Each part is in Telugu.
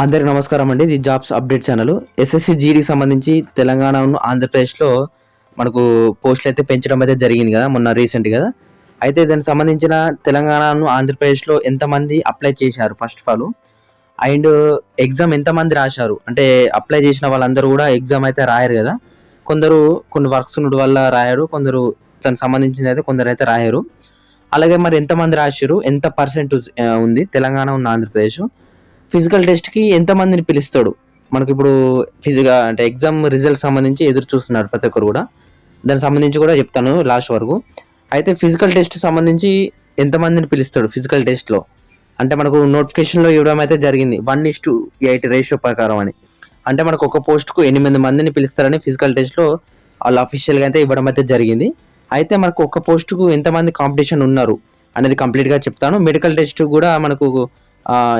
అందరికి నమస్కారం అండి. ఇది జాబ్స్ అప్డేట్ ఛానల్. ఎస్ఎస్సి జీడీకి సంబంధించి తెలంగాణను ఆంధ్రప్రదేశ్లో మనకు పోస్టులు అయితే పెంచడం అయితే జరిగింది కదా మొన్న రీసెంట్ కదా అయితే దానికి సంబంధించిన తెలంగాణను ఆంధ్రప్రదేశ్లో ఎంతమంది అప్లై చేశారు? First of all and exam ఎంతమంది రాశారు? అంటే అప్లై చేసిన వాళ్ళందరూ కూడా ఎగ్జామ్ అయితే రాయరు కదా. కొందరు కొన్ని వర్క్స్ ఉండడం వల్ల రాయరు కొందరు దానికి సంబంధించింది అయితే కొందరు అయితే రాయరు. అలాగే మరి ఎంతమంది రాశారు? ఎంత పర్సెంట్ ఉంది తెలంగాణ ఉన్న ఆంధ్రప్రదేశ్? ఫిజికల్ టెస్ట్కి ఎంతమందిని పిలుస్తాడు? మనకి ఇప్పుడు ఫిజిగా అంటే ఎగ్జామ్ రిజల్ట్ సంబంధించి ఎదురు చూస్తున్నారు ప్రతి ఒక్కరు కూడా. దానికి సంబంధించి కూడా చెప్తాను లాస్ట్ వరకు. అయితే ఫిజికల్ టెస్ట్ సంబంధించి ఎంతమందిని పిలుస్తాడు ఫిజికల్ టెస్ట్లో అంటే మనకు నోటిఫికేషన్లో ఇవ్వడం అయితే జరిగింది. One is to eight ratio ప్రకారం అని. అంటే మనకు ఒక పోస్ట్కు ఎనిమిది మందిని పిలుస్తారని ఫిజికల్ టెస్ట్లో వాళ్ళు అఫీషియల్గా అయితే ఇవ్వడం అయితే జరిగింది. అయితే మనకు ఒక పోస్టుకు ఎంతమంది కాంపిటీషన్ ఉన్నారు అనేది కంప్లీట్గా చెప్తాను. మెడికల్ టెస్ట్ కూడా మనకు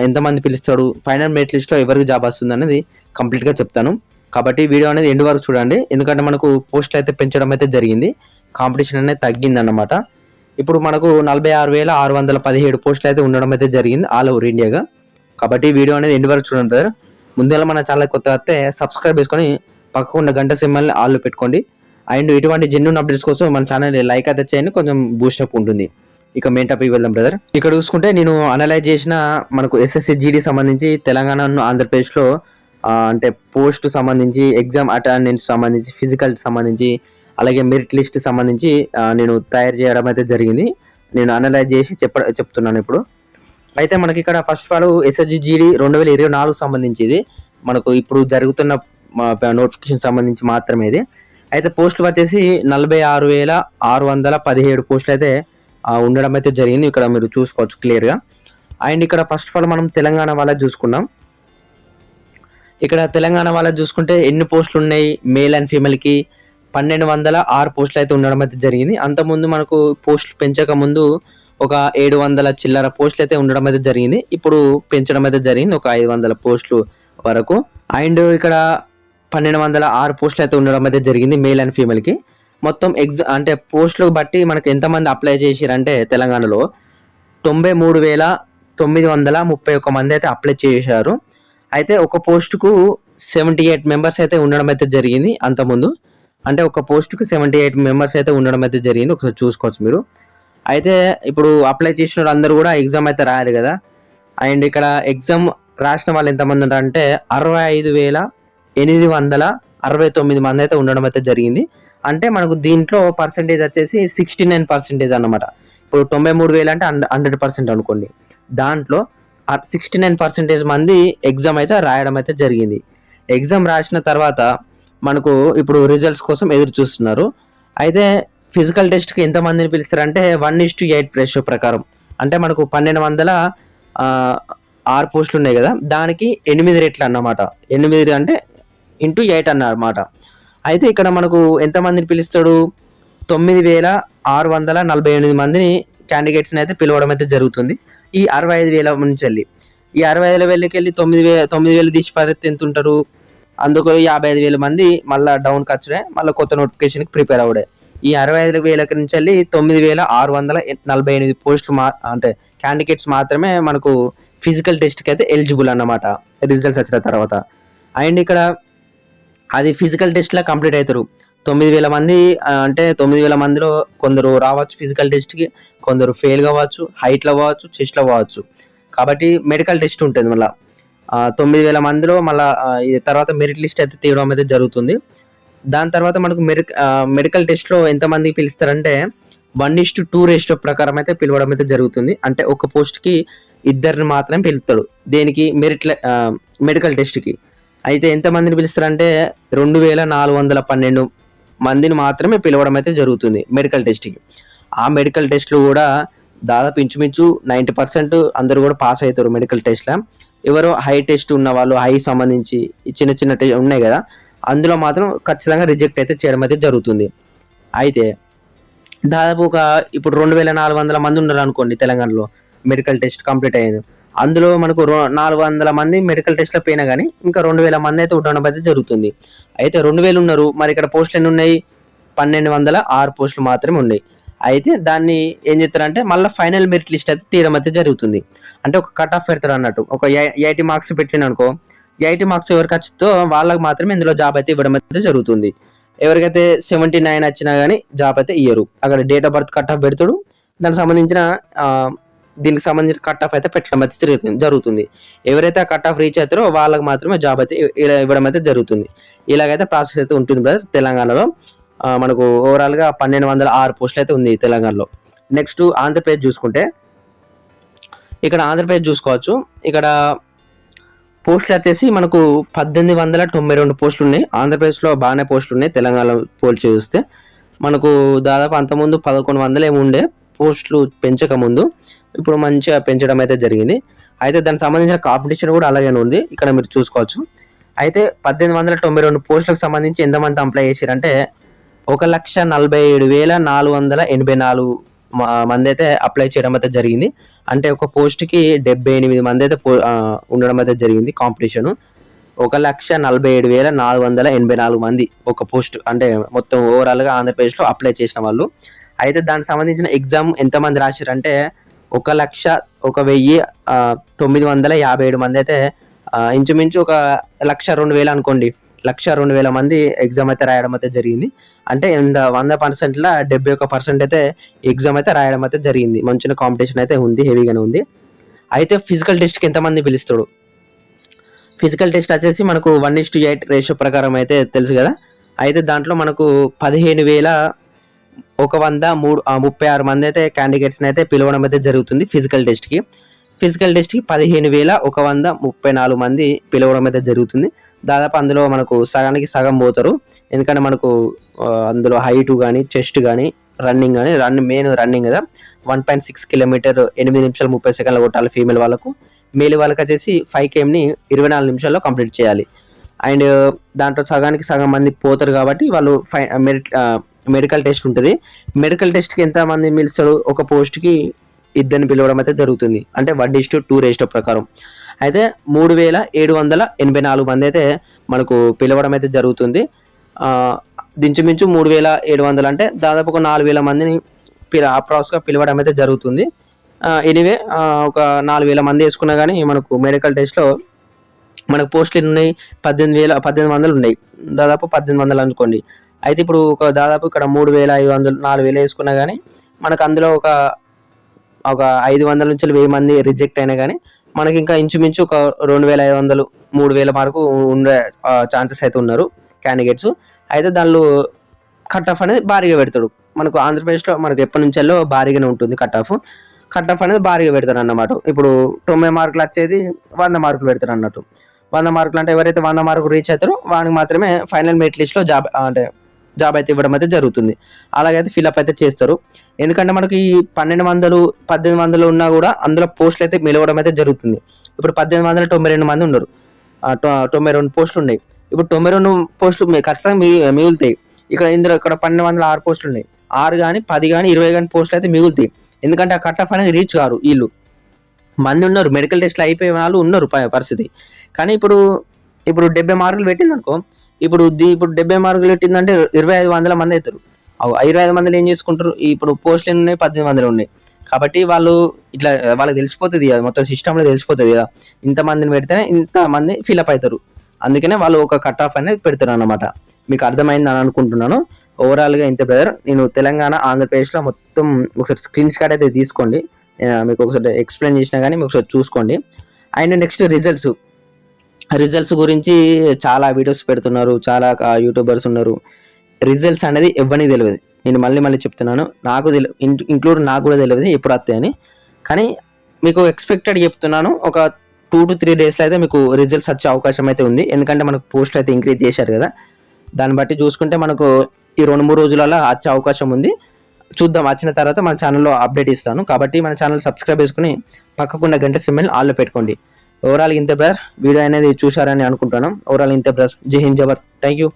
ఎంతమంది పిలుస్తాడు ఫైనల్ మెరిట్ లిస్ట్లో ఎవరికి జాబ్ వస్తుంది అనేది కంప్లీట్గా చెప్తాను. కాబట్టి వీడియో అనేది ఎండ్ వరకు చూడండి. ఎందుకంటే మనకు పోస్టులు అయితే పెంచడం అయితే జరిగింది. కాంపిటీషన్ అనేది తగ్గిందన్నమాట. ఇప్పుడు మనకు నలభై ఆరు వేల ఆరు వందల పదిహేడు పోస్టులు అయితే ఉండడం అయితే జరిగింది ఆల్ ఓవర్ ఇండియాగా. కాబట్టి వీడియో అనేది ఎండ్ వరకు చూడండి బ్రదర్ ముందుగా మన ఛానల్ కొత్త వస్తే సబ్స్క్రైబ్ చేసుకొని పక్కకు ఉన్న గంట సింబల్ని ఆల్లో పెట్టుకోండి. అండ్ ఇటువంటి జెన్యున్ అప్డేట్స్ కోసం మన ఛానల్ లైక్ అయితే చేయండి. కొంచెం బూస్టప్ ఉంటుంది. ఇక మెయిన్ టాపిక్ వెళ్దాం బ్రదర్ ఇక్కడ చూసుకుంటే నేను అనలైజ్ చేసిన మనకు ఎస్ఎస్సి జీడీ సంబంధించి తెలంగాణ ఆంధ్రప్రదేశ్లో అంటే పోస్ట్ సంబంధించి ఎగ్జామ్ అటెండెన్స్ సంబంధించి ఫిజికల్ సంబంధించి అలాగే మెరిట్ లిస్ట్ సంబంధించి నేను తయారు చేయడం అయితే జరిగింది. నేను అనలైజ్ చేసి చెప్ప చెప్తున్నాను ఇప్పుడు. అయితే మనకి ఇక్కడ ఫస్ట్ ఆల్ ఎస్ఎస్జి జీడీ రెండు వేల ఇరవై నాలుగు సంబంధించి ఇది మనకు ఇప్పుడు జరుగుతున్న నోటిఫికేషన్ సంబంధించి మాత్రమే ఇది. అయితే పోస్టులు వచ్చేసి నలభై ఆరు వేల ఆరు వందల పదిహేడు పోస్టులు అయితే ఉండడం అయితే జరిగింది. ఇక్కడ మీరు చూసుకోవచ్చు క్లియర్గా. అండ్ ఇక్కడ ఫస్ట్ ఆఫ్ ఆల్ మనం తెలంగాణ వాళ్ళ చూసుకున్నాం ఇక్కడ తెలంగాణ వాళ్ళ చూసుకుంటే ఎన్ని పోస్టులు ఉన్నాయి? మేల్ అండ్ ఫీమేల్కి పన్నెండు వందల ఆరు పోస్టులు అయితే ఉండడం అయితే జరిగింది. అంతకుముందు మనకు పోస్టులు పెంచక ముందు ఒక ఏడు వందల చిల్లర పోస్టులు అయితే ఉండడం అయితే జరిగింది. ఇప్పుడు పెంచడం అయితే జరిగింది. ఒక ఐదు వందల పోస్టులు వరకు. అండ్ ఇక్కడ పన్నెండు వందల ఆరు పోస్టులు అయితే ఉండడం అయితే జరిగింది మేల్ అండ్ ఫీమేల్కి మొత్తం ఎగ్జా అంటే పోస్టులు బట్టి మనకు ఎంతమంది అప్లై చేసిరంటే తెలంగాణలో తొంభై మూడు వేల తొమ్మిది వందల ముప్పై ఒక్క మంది అయితే అప్లై చేశారు. అయితే ఒక పోస్టుకు సెవెంటీ ఎయిట్ మెంబర్స్ అయితే ఉండడం అయితే జరిగింది అంతకుముందు. అంటే ఒక పోస్టుకు సెవెంటీ ఎయిట్ మెంబర్స్ అయితే ఉండడం అయితే జరిగింది. ఒకసారి చూసుకోవచ్చు మీరు. అయితే ఇప్పుడు అప్లై చేసిన వాళ్ళందరూ కూడా ఎగ్జామ్ అయితే రాయాలి కదా. అండ్ ఇక్కడ ఎగ్జామ్ రాసిన వాళ్ళు ఎంతమంది ఉంటారంటే అరవై ఐదు వేల ఎనిమిది వందల అరవై తొమ్మిది మంది అయితే ఉండడం అయితే జరిగింది. అంటే మనకు దీంట్లో పర్సంటేజ్ వచ్చేసి సిక్స్టీ నైన్ పర్సెంటేజ్ అనమాట ఇప్పుడు తొంభై మూడు వేలు అంటే హండ్రెడ్ పర్సెంట్ అనుకోండి. దాంట్లో సిక్స్టీ నైన్ పర్సెంటేజ్ మంది ఎగ్జామ్ అయితే రాయడం అయితే జరిగింది. ఎగ్జామ్ రాసిన తర్వాత మనకు ఇప్పుడు రిజల్ట్స్ కోసం ఎదురు చూస్తున్నారు. అయితే ఫిజికల్ టెస్ట్కి ఎంతమందిని పిలుస్తారంటే one is to eight ratio ప్రకారం. అంటే మనకు పన్నెండు వందల ఆరు పోస్టులు ఉన్నాయి కదా దానికి ఎనిమిది రెట్లు అన్నమాట. ఎనిమిది అంటే ఇంటూ ఎయిట్ అన్నమాట. అయితే ఇక్కడ మనకు ఎంతమందిని పిలుస్తాడు? తొమ్మిది వేల ఆరు వందల నలభై ఎనిమిది మందిని క్యాండిడేట్స్ని అయితే పిలవడం అయితే జరుగుతుంది. ఈ అరవై ఐదు వేల నుంచి వెళ్ళి. ఈ అరవై ఐదు వేలకి వెళ్ళి తొమ్మిది వేల తొమ్మిది వేలు తీసి పరిస్థితి ఎంత ఉంటారు? అందుకు యాభై ఐదు వేల మంది మళ్ళీ డౌన్ ఖర్చుడే మళ్ళీ కొత్త నోటిఫికేషన్కి ప్రిపేర్ అవడే ఈ అరవై ఐదు వేల నుంచి వెళ్ళి తొమ్మిది వేల ఆరు వందల నలభై ఎనిమిది పోస్టులు మా అంటే క్యాండిడేట్స్ మాత్రమే మనకు ఫిజికల్ టెస్ట్కి అయితే ఎలిజిబుల్ అన్నమాట. రిజల్ట్స్ వచ్చిన తర్వాత. అండ్ ఇక్కడ అది ఫిజికల్ టెస్ట్లో కంప్లీట్ అవుతారు తొమ్మిది వేల మంది అంటే తొమ్మిది వేల మందిలో కొందరు రావచ్చు ఫిజికల్ టెస్ట్కి కొందరు ఫెయిల్ కావచ్చు హైట్లో కావచ్చు చెస్ట్లో కావచ్చు కాబట్టి మెడికల్ టెస్ట్ ఉంటుంది మళ్ళీ. తొమ్మిది వేల మందిలో మళ్ళీ ఇది తర్వాత మెరిట్ లిస్ట్ అయితే తీయడం అయితే జరుగుతుంది. దాని తర్వాత మనకు మెరిక్ మెడికల్ టెస్ట్లో ఎంతమంది పిలుస్తారంటే one is to two ratio ప్రకారం అయితే పిలవడం అయితే జరుగుతుంది. అంటే ఒక పోస్ట్కి ఇద్దరిని మాత్రమే పిలుస్తాడు దేనికి? మెరిట్ మెడికల్ టెస్ట్కి అయితే ఎంతమందిని పిలుస్తారంటే రెండు వేల నాలుగు వందల పన్నెండు మందిని మాత్రమే పిలవడం అయితే జరుగుతుంది మెడికల్ టెస్ట్కి. ఆ మెడికల్ టెస్ట్లు కూడా దాదాపు ఇంచుమించు నైంటీ పర్సెంట్ అందరూ కూడా పాస్ అవుతారు మెడికల్ టెస్ట్లో. ఎవరో హై టెస్ట్ ఉన్న వాళ్ళు హై సంబంధించి చిన్న చిన్న టెస్ట్ ఉన్నాయి కదా అందులో మాత్రం ఖచ్చితంగా రిజెక్ట్ అయితే చేయడం అయితే జరుగుతుంది. అయితే దాదాపు ఒక ఇప్పుడు రెండు వేల నాలుగు వందల మంది ఉన్నారు అనుకోండి తెలంగాణలో మెడికల్ టెస్ట్ కంప్లీట్ అయ్యింది. అందులో మనకు నాలుగు వందల మంది మెడికల్ టెస్ట్లో పోయినా కానీ ఇంకా రెండు వేల మంది అయితే ఉండడం అయితే జరుగుతుంది. అయితే రెండు వేలు ఉన్నారు. మరి ఇక్కడ పోస్టులు ఎన్ని ఉన్నాయి? పన్నెండు వందల ఆరు పోస్టులు మాత్రమే ఉన్నాయి. అయితే దాన్ని ఏం చేస్తారంటే మళ్ళీ ఫైనల్ మెరిట్ లిస్ట్ అయితే తీయడం అయితే జరుగుతుంది. అంటే ఒక కట్ ఆఫ్ పెడతారు అన్నట్టు. ఒక ఎయిటీ మార్క్స్ పెట్టిన అనుకో ఎయిటీ మార్క్స్ ఎవరికి వచ్చిందో వాళ్ళకి మాత్రమే ఇందులో జాబ్ అయితే ఇవ్వడం అయితే జరుగుతుంది. ఎవరికైతే సెవెంటీ నైన్ వచ్చినా కానీ జాబ్ అయితే ఇయ్యరు. అక్కడ date of birth cut off పెడతాడు. దానికి సంబంధించిన దీనికి సంబంధించిన కట్ ఆఫ్ అయితే పెట్టడం అయితే జరుగుతుంది జరుగుతుంది. ఎవరైతే ఆ కట్ ఆఫ్ రీచ్ అవుతారో వాళ్ళకి మాత్రమే జాబ్ అయితే ఇలా ఇవ్వడం అయితే జరుగుతుంది. ఇలాగైతే ప్రాసెస్ అయితే ఉంటుంది బ్రదర్ తెలంగాణలో. మనకు ఓవరాల్గా పన్నెండు వందల ఆరు పోస్టులు అయితే ఉంది తెలంగాణలో. నెక్స్ట్ ఆంధ్రప్రదేశ్ చూసుకుంటే ఇక్కడ ఆంధ్రప్రదేశ్ చూసుకోవచ్చు. ఇక్కడ పోస్టులు వచ్చేసి మనకు పద్దెనిమిది వందల తొంభై రెండు పోస్టులు ఉన్నాయి. ఆంధ్రప్రదేశ్లో బాగానే పోస్టులు ఉన్నాయి తెలంగాణలో పోల్చి చూస్తే. మనకు దాదాపు అంతకుముందు పదకొండు వందలు ఏమి ఉండే. పోస్టులు పెంచక ముందు ఇప్పుడు మంచిగా పెంచడం అయితే జరిగింది. అయితే దానికి సంబంధించిన కాంపిటీషన్ కూడా అలాగే ఉంది. ఇక్కడ మీరు చూసుకోవచ్చు. అయితే పద్దెనిమిది వందల తొంభై రెండు పోస్టులకు సంబంధించి ఎంతమంది అప్లై చేశారంటే ఒక లక్ష నలభై ఏడు వేల నాలుగు వందల ఎనభై నాలుగు మంది అయితే అప్లై చేయడం అయితే జరిగింది. అంటే ఒక పోస్ట్కి డెబ్బై ఎనిమిది మంది అయితే పో- ఉండడం అయితే జరిగింది కాంపిటీషన్. ఒక లక్ష నలభై ఏడు వేల నాలుగు వందల ఎనభై నాలుగు మంది ఒక పోస్ట్ అంటే మొత్తం ఓవరాల్గా ఆంధ్రప్రదేశ్లో అప్లై చేసిన వాళ్ళు. అయితే దానికి సంబంధించిన ఎగ్జామ్ ఎంతమంది రాశారంటే ఒక లక్ష ఒక వెయ్యి తొమ్మిది వందల యాభై ఏడు మంది. అయితే ఇంచుమించు ఒక లక్ష రెండు వేలు అనుకోండి. లక్ష రెండు వేల మంది ఎగ్జామ్ అయితే రాయడం అయితే జరిగింది. అంటే ఇంత వంద పర్సెంట్లో డెబ్బై ఒక పర్సెంట్ అయితే ఎగ్జామ్ అయితే రాయడం అయితే జరిగింది. మంచిగా కాంపిటీషన్ అయితే ఉంది హెవీగానే ఉంది. అయితే ఫిజికల్ టెస్ట్కి ఎంతమంది పిలుస్తాడు? ఫిజికల్ టెస్ట్ వచ్చేసి మనకు one is to eight ratio ప్రకారం అయితే తెలుసు కదా. అయితే దాంట్లో మనకు పదిహేను వేల ఒక వంద మూడు ముప్పై ఆరు మంది అయితే క్యాండిడేట్స్ని అయితే పిలవడం అయితే జరుగుతుంది ఫిజికల్ టెస్ట్కి ఫిజికల్ టెస్ట్కి పదిహేను వేల ఒక వంద ముప్పై నాలుగు మంది పిలవడం అయితే జరుగుతుంది. దాదాపు అందులో మనకు సగానికి సగం పోతారు. ఎందుకంటే మనకు అందులో హైట్ కానీ చెస్ట్ కానీ రన్నింగ్ కానీ రన్ మెయిన్ రన్నింగ్ కదా. వన్ పాయింట్ సిక్స్ కిలోమీటర్ ఎనిమిది నిమిషాలు ముప్పై సెకండ్లు కొట్టాలి ఫీమేల్ వాళ్ళకు. మేల్ వాళ్ళకి వచ్చేసి ఫైవ్ కేఎంని ఇరవై నాలుగు నిమిషాల్లో కంప్లీట్ చేయాలి. అండ్ దాంట్లో సగానికి సగం మంది పోతారు కాబట్టి వాళ్ళు ఫై మెరిట్ మెడికల్ టెస్ట్ ఉంటుంది. మెడికల్ టెస్ట్కి ఎంతమంది పిలుస్తాడు ఒక పోస్ట్కి ఇద్దరిని పిలవడం అయితే జరుగుతుంది. అంటే one is to two ratio ప్రకారం. అయితే మూడు వేల ఏడు వందల ఎనభై నాలుగు మంది అయితే మనకు పిలవడం అయితే జరుగుతుంది. దించుమించు మూడు వేల ఏడు వందలు అంటే దాదాపు ఒక నాలుగు వేల మందిని పిల అప్రాక్స్గా పిలవడం అయితే జరుగుతుంది. ఎనివే ఒక నాలుగు వేల మంది వేసుకున్నా కానీ మనకు మెడికల్ టెస్ట్లో మనకు పోస్టులు ఎన్ని ఉన్నాయి? పద్దెనిమిది వేల పద్దెనిమిది వందలు ఉన్నాయి. దాదాపు పద్దెనిమిది వందలు అనుకోండి. అయితే ఇప్పుడు ఒక దాదాపు ఇక్కడ మూడు వేల ఐదు వందలు నాలుగు వేలు వేసుకున్నా కానీ మనకు అందులో ఒక ఒక ఐదు వందల నుంచి వెయ్యి మంది రిజెక్ట్ అయినా కానీ మనకి ఇంకా ఇంచుమించు ఒక రెండు వేల ఐదు వందలు మూడు వేల వరకు ఉండే ఛాన్సెస్ అయితే ఉన్నారు క్యాండిడేట్స్ అయితే దానిలో కట్ ఆఫ్ అనేది భారీగా పెడతాడు. మనకు ఆంధ్రప్రదేశ్లో మనకు ఎప్పటి నుంచెల్లో భారీగానే ఉంటుంది కట్ ఆఫ్ కట్ ఆఫ్ అనేది భారీగా పెడతారు అన్నమాట. ఇప్పుడు తొంభై మార్కులు వచ్చేది వంద మార్కులు పెడతారు అన్నట్టు. వంద మార్కులు అంటే ఎవరైతే వంద మార్కులు రీచ్ అవుతారో వానికి మాత్రమే ఫైనల్ మెరిట్ లిస్ట్లో జాబ్ అంటే జాబ్ అయితే ఇవ్వడం అయితే జరుగుతుంది. అలాగైతే ఫిల్అప్ అయితే చేస్తారు. ఎందుకంటే మనకి ఈ పన్నెండు వందలు పద్దెనిమిది వందలు ఉన్నా కూడా అందులో పోస్టులు అయితే మిలవడం అయితే జరుగుతుంది. ఇప్పుడు పద్దెనిమిది వందల తొంభై రెండు మంది ఉన్నారు. తొంభై రెండు పోస్టులు ఉన్నాయి. ఇప్పుడు తొంభై రెండు పోస్టులు ఖచ్చితంగా మిగులుతాయి. ఇక్కడ ఇందులో ఇక్కడ పన్నెండు వందల ఆరు పోస్టులు ఉన్నాయి. ఆరు కానీ పది కానీ ఇరవై కానీ పోస్టులు అయితే మిగులుతాయి. ఎందుకంటే ఆ కట్ ఆఫ్ అనేది రీచ్ కారు వీళ్ళు. మంది ఉన్నారు మెడికల్ టెస్ట్లు అయిపోయే వాళ్ళు ఉన్నారు పరిస్థితి. కానీ ఇప్పుడు ఇప్పుడు డెబ్బై మార్కులు పెట్టింది అనుకో ఇప్పుడు దీ ఇప్పుడు డెబ్బై మార్కులు పెట్టిందంటే ఇరవై ఐదు వందల మంది అవుతారు. ఇరవై ఐదు మందిలో ఏం చేసుకుంటారు? ఇప్పుడు పోస్టులు ఎన్ని ఉన్నాయి? పద్దెనిమిది వందలు ఉన్నాయి. కాబట్టి వాళ్ళు ఇట్లా వాళ్ళకి తెలిసిపోతుంది కదా మొత్తం సిస్టంలో తెలిసిపోతుంది కదా. ఇంతమందిని పెడితేనే ఇంతమంది ఫిలప్ అవుతారు. అందుకనే వాళ్ళు ఒక కట్ ఆఫ్ అనేది పెడతారు అన్నమాట మీకు అర్థమైంది అని అనుకుంటున్నాను. ఓవరాల్గా ఇంత బ్రదర్ నేను తెలంగాణ ఆంధ్రప్రదేశ్లో మొత్తం ఒకసారి స్క్రీన్ షాట్ అయితే తీసుకోండి. మీకు ఒకసారి ఎక్స్ప్లెయిన్ చేసినా కానీ మీకు ఒకసారి చూసుకోండి. అండ్ నెక్స్ట్ రిజల్ట్స్ రిజల్ట్స్ గురించి చాలా వీడియోస్ పెడుతున్నారు చాలా యూట్యూబర్స్ ఉన్నారు. రిజల్ట్స్ అనేది ఇవ్వని తెలియదు. నేను మళ్ళీ మళ్ళీ చెప్తున్నాను. నాకు తెలియదు ఇంక్లూడ్ నాకు కూడా తెలియదు ఎప్పుడు అని. కానీ మీకు ఎక్స్పెక్టెడ్ చెప్తున్నాను ఒక టూ టు త్రీ డేస్లో అయితే మీకు రిజల్ట్స్ వచ్చే అవకాశం అయితే ఉంది. ఎందుకంటే మనకు పోస్ట్ అయితే ఇంక్రీజ్ చేశారు కదా. దాన్ని బట్టి చూసుకుంటే మనకు ఈ రెండు మూడు రోజులలో వచ్చే అవకాశం ఉంది. చూద్దాం వచ్చిన తర్వాత మన ఛానల్లో అప్డేట్ ఇస్తాను. కాబట్టి మన ఛానల్ సబ్స్క్రైబ్ చేసుకుని పక్కకున్న గంట సిమ్మెల్ ఆల్లో పెట్టుకోండి. ఓవరాల్ ఇంతే బ్రదర్ వీడియో అనేది చూశారని అనుకుంటున్నాం. ఓవరాల్ ఇంతే బ్రదర్ జై హింద్ జబర్ థ్యాంక్ యూ